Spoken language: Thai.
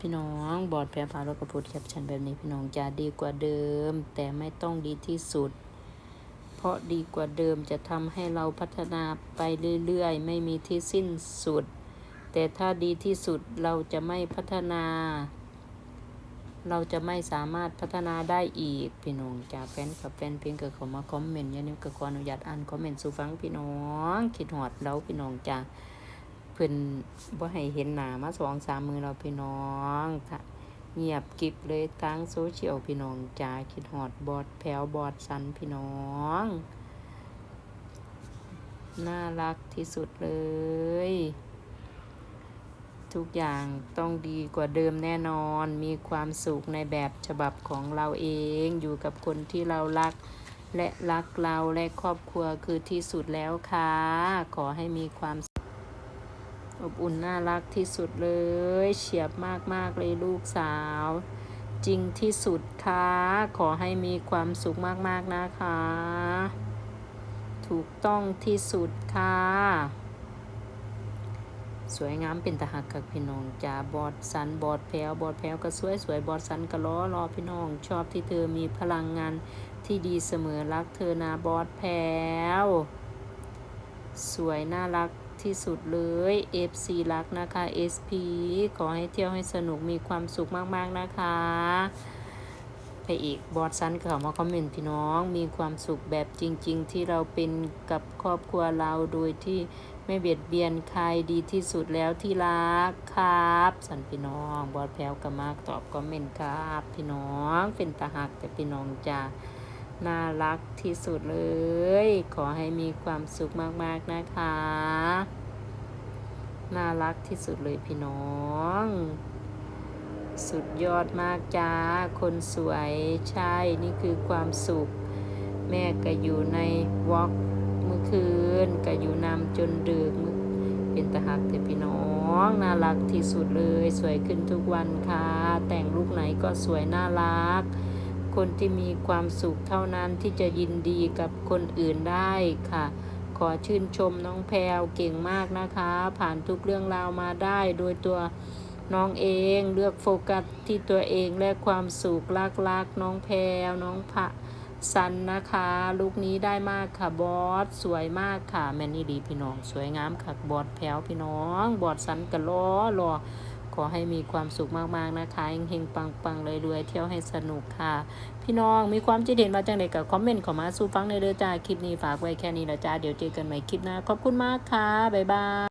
พี่น้องบอร์ดแพรพาเรากระพูดแคปชั่นแบบนี้พี่น้องจะดีกว่าเดิม แต่ไม่ต้องดีที่สุด เพราะดีกว่าเดิมจะทำให้เราพัฒนาไปเรื่อยๆ ไม่มีที่สิ้นสุด แต่ถ้าดีที่สุดเราจะไม่พัฒนา เราจะไม่สามารถพัฒนาได้อีก พี่น้องจาแฟนกับแฟนเพลงก็เขามาคอมเมนต์ย่างนี้ก็ขออนุญาตอ่านคอมเมนต์สู่ฟังพี่น้อง คิดหอดเราพี่น้องจ้า พิ่นบ่ให้เห็นหน้ามาสองสามมือเราพี่น้องค่ะเงียบกิบเลยทั้งโซเชียลพี่น้องจ้าคิดหอดบอดแผวบอดสันพี่น้อง น่ารักที่สุดเลย ทุกอย่างต้องดีกว่าเดิมแน่นอน มีความสุขในแบบฉบับของเราเอง อยู่กับคนที่เรารัก และรักเราและครอบครัวคือที่สุดแล้วค่ะ ขอให้มีความ อบอุ่นน่ารักที่สุดเลย เฉียบมากๆเลยลูกสาว จริงที่สุดค่ะ ขอให้มีความสุขมากๆนะคะ ถูกต้องที่สุดค่ะ สวยงามเป็นตาหักกับพี่น้องจ้าบอดสันบอดแผวบอดแผวก็สวยสวยบอดสันก็ล้อรอพี่น้อง ชอบที่เธอมีพลังงานที่ดีเสมอรักเธอนาบอดแผวสวยน่ารัก ที่สุดเลย FC รักนะคะ SP ขอให้เที่ยวให้สนุกมีความสุขมาก ๆ นะคะไปอีกบอดซันเข้ามาคอมเมนต์พี่น้อง มีความสุขแบบจริง ๆ ที่เราเป็นกับครอบครัวเราโดยที่ไม่เบียดเบียนใครดีที่สุดแล้วที่รักครับ สันพี่น้องบอดแพลวก็มากตอบคอมเมนต์ครับ พี่น้องเป็นตาหักแต่พี่น้องจ้า น่ารักที่สุดเลย ขอให้มีความสุขมากๆนะคะ น่ารักที่สุดเลยพี่น้อง สุดยอดมากจ้า คนสวยใช่นี่คือความสุข แม่ก็อยู่ในวอล์กเมื่อคืนก็อยู่นำจนดึกเป็นตาหักแต่พี่น้องน่ารักที่สุดเลย สวยขึ้นทุกวันค่ะ แต่งลูกไหนก็สวยน่ารัก คนที่มีความสุขเท่านั้นที่จะยินดีกับคนอื่นได้ค่ะ ขอชื่นชมน้องแพรวเก่งมากนะคะ ผ่านทุกเรื่องราวมาได้โดยตัวน้องเองเลือกโฟกัสที่ตัวเองและความสุขรักรักน้องแพรวน้องพระสันนะคะ ลูกนี้ได้มากค่ะบอสสวยมากค่ะแมนนี่ดีพี่น้อง สวยงามค่ะบอสแพรวพี่น้อง บอสสันกะล้อรอ อให้มีความสุขมากๆนะคะเฮงๆปังๆรวยๆเที่ยวให้สนุกค่ะ พี่น้องมีความคิดเห็นมาจังใดกับคอมเมนต์เข้ามาสู่ฟังในเด้อจ้าคลิปนี้ฝากไว้แค่นี้ละจ้าเดี๋ยวเจอกันใหม่คลิปหน้าขอบคุณมากค่ะบ๊ายบาย